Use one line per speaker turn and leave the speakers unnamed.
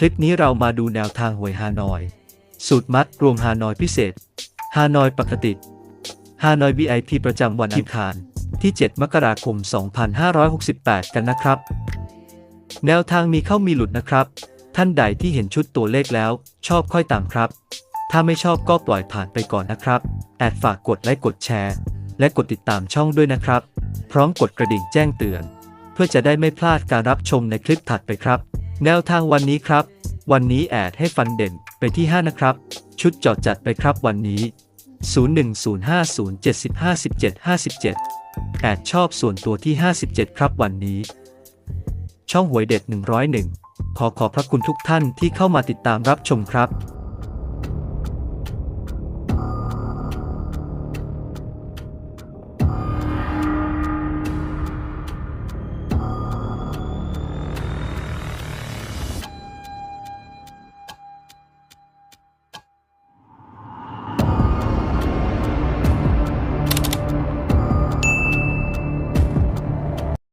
คลิปนี้เรามาดูแนวทางหวยฮานอย สูตรมัดรวมฮานอยพิเศษ ฮานอยปกติ ฮานอย VIP ประจำวันอังคารที่ 7 มกราคม 2568 กันนะครับ แนวทางมีเข้ามีหลุดนะครับ ท่านใดที่เห็นชุดตัวเลขแล้ว ชอบค่อยตามครับ ถ้าไม่ชอบก็ปล่อยผ่านไปก่อนนะครับ แอดฝากกดไลค์กดแชร์ และกดติดตามช่องด้วยนะครับ พร้อมกดกระดิ่งแจ้งเตือน เพื่อจะได้ไม่พลาดการรับชมในคลิปถัดไปครับ แนวทางวันนี้ครับ วันนี้แอดให้ฟันเด่นไปที่ 5 นะครับ ชุดจอดจัดไปครับวันนี้ 01050751757 แอดชอบส่วนตัวที่ 57 ครับวันนี้ ช่องหวยเด็ด 101 ขอขอบพระคุณทุกท่านที่เข้ามาติดตามรับชมครับ